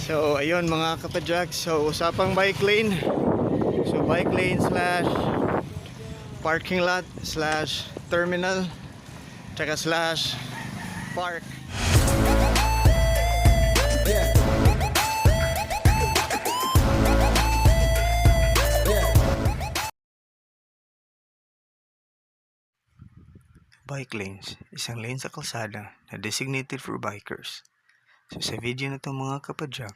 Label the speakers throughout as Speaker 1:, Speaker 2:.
Speaker 1: So, ayun mga kapadyak. So, usapang bike lane. So, bike lane slash parking lot slash terminal tsaka slash park. Bike lanes, isang lane sa kalsada na designated for bikers. So sa video na to mga kapadyak,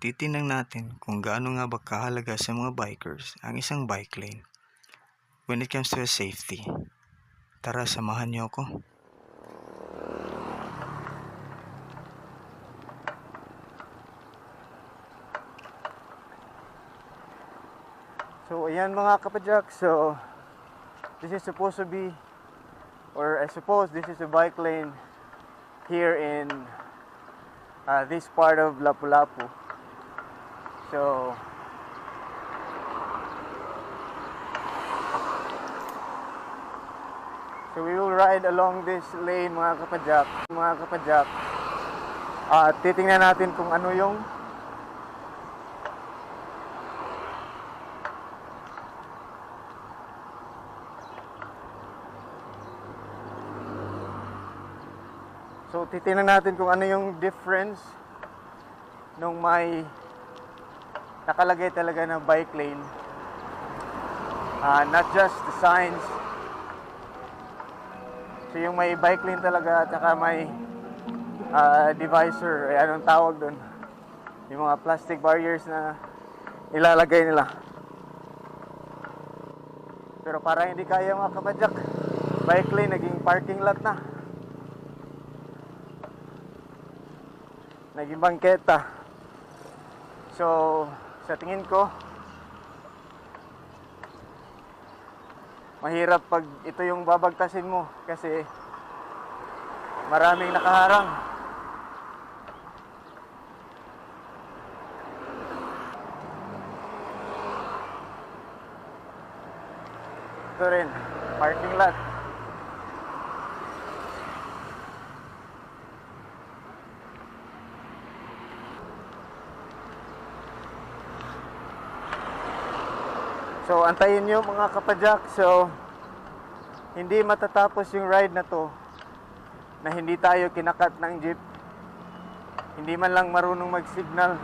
Speaker 1: titinang natin kung gaano nga ba kahalaga sa mga bikers ang isang bike lane when it comes to safety. Tara, samahan niyo ako. So, ayan mga kapadyak. So, this is supposed to be, or I suppose this is a bike lane here in uh, this part of Lapu-Lapu. So, so we will ride along this lane mga kapadyak. Mga kapadyak. At titingnan natin kung ano yung So titingnan natin kung ano yung difference nung may nakalagay talaga na bike lane. Ah, not just the signs. So yung may bike lane talaga at saka may ah, divisor, ay anong tawag doon? Yung mga plastic barriers na ilalagay nila. Pero para hindi kaya mga kapadyak, bike lane naging parking lot na. Naging bangketa. So, sa tingin ko, mahirap pag ito yung babagtasin mo kasi maraming nakaharang. Ito rin, parking lot. So, antayin nyo mga kapadyak. So, hindi matatapos yung ride na to na hindi tayo kinakat ng jeep. Hindi man lang marunong mag-signal.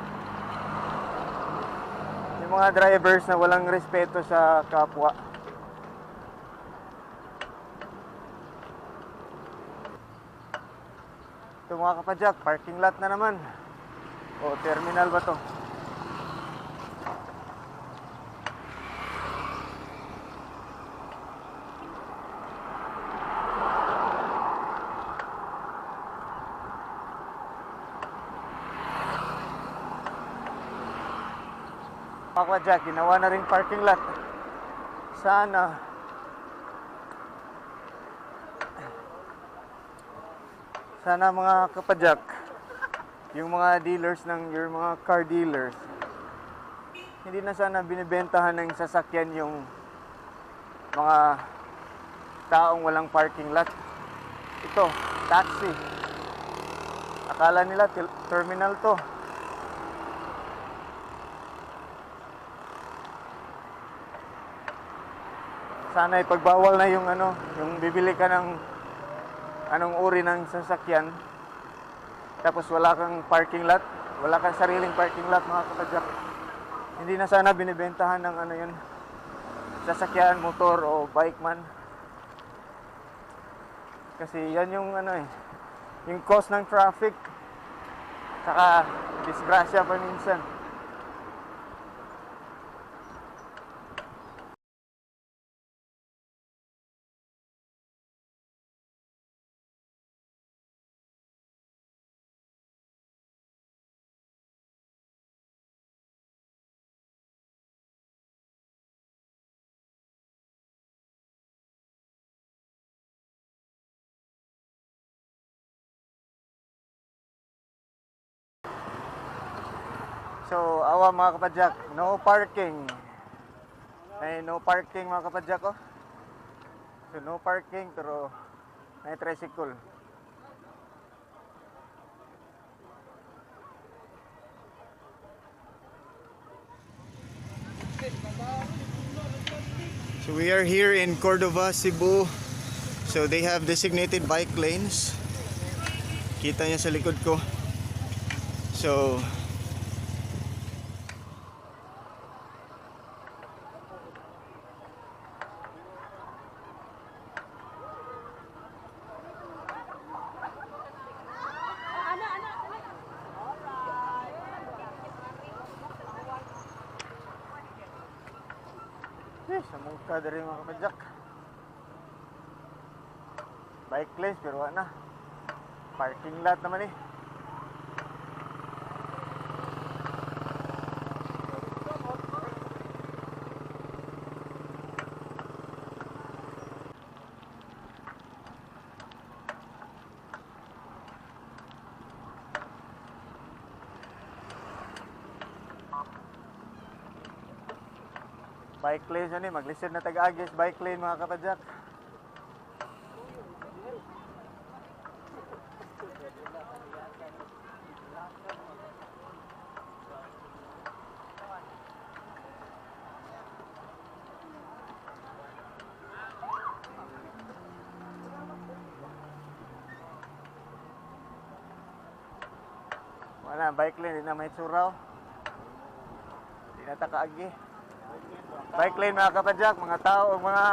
Speaker 1: Yung mga drivers na walang respeto sa kapwa. Ito mga kapadyak, parking lot na naman. O, terminal ba to? Jack, ginawa na rin parking lot. Sana. Sana mga kapadyak, yung mga dealers ng, yung mga car dealers, hindi na sana binibentahan ng sasakyan yung mga taong walang parking lot. Ito, taxi. Akala nila terminal to. Sana ipagbawal na yung ano, yung bibili ka ng anong uri ng sasakyan. Tapos wala kang parking lot, wala kang sariling parking lot mga kapadyak. Hindi na sana binibentahan ng ano yun, sasakyan, motor o bike man. Kasi yan yung ano eh, yung cause ng traffic. Saka disgrasya pa minsan. So, awa mga kapadyak, no parking. May no parking mga kapadyak oh. So, no parking pero may tricycle. So we are here in Cordova, Cebu. So they have designated bike lanes. Kita niyo sa likod ko. So Eh, sa mungka dari mga kapadyak. Bike lanes pero na. Parking lot naman eh. Bike lane yan eh. Mag-listen na tag-agis. Bike lane mga kapadyak. Wala, bike lane. Di na may suraw. Di na takaagi. Bike lane mga kapadyak, mga tao, mga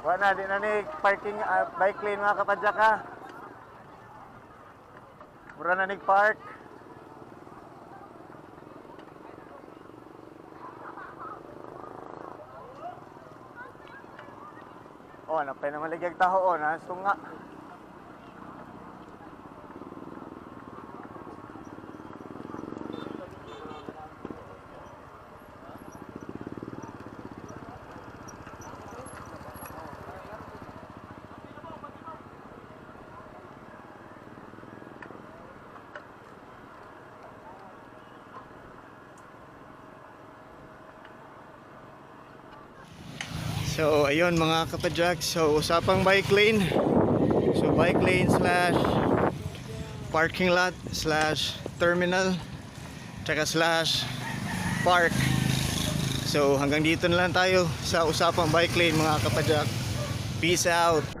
Speaker 1: wala di na ni parking ah, bike lane mga kapadyak ha. Mura na nig park. Oh, napay na maligag taho oh, na sunga. So, ayun mga kapadyak. So, usapang bike lane. So, bike lane slash parking lot slash terminal tsaka slash park. So, hanggang dito na lang tayo sa usapang bike lane mga kapadyak. Peace out!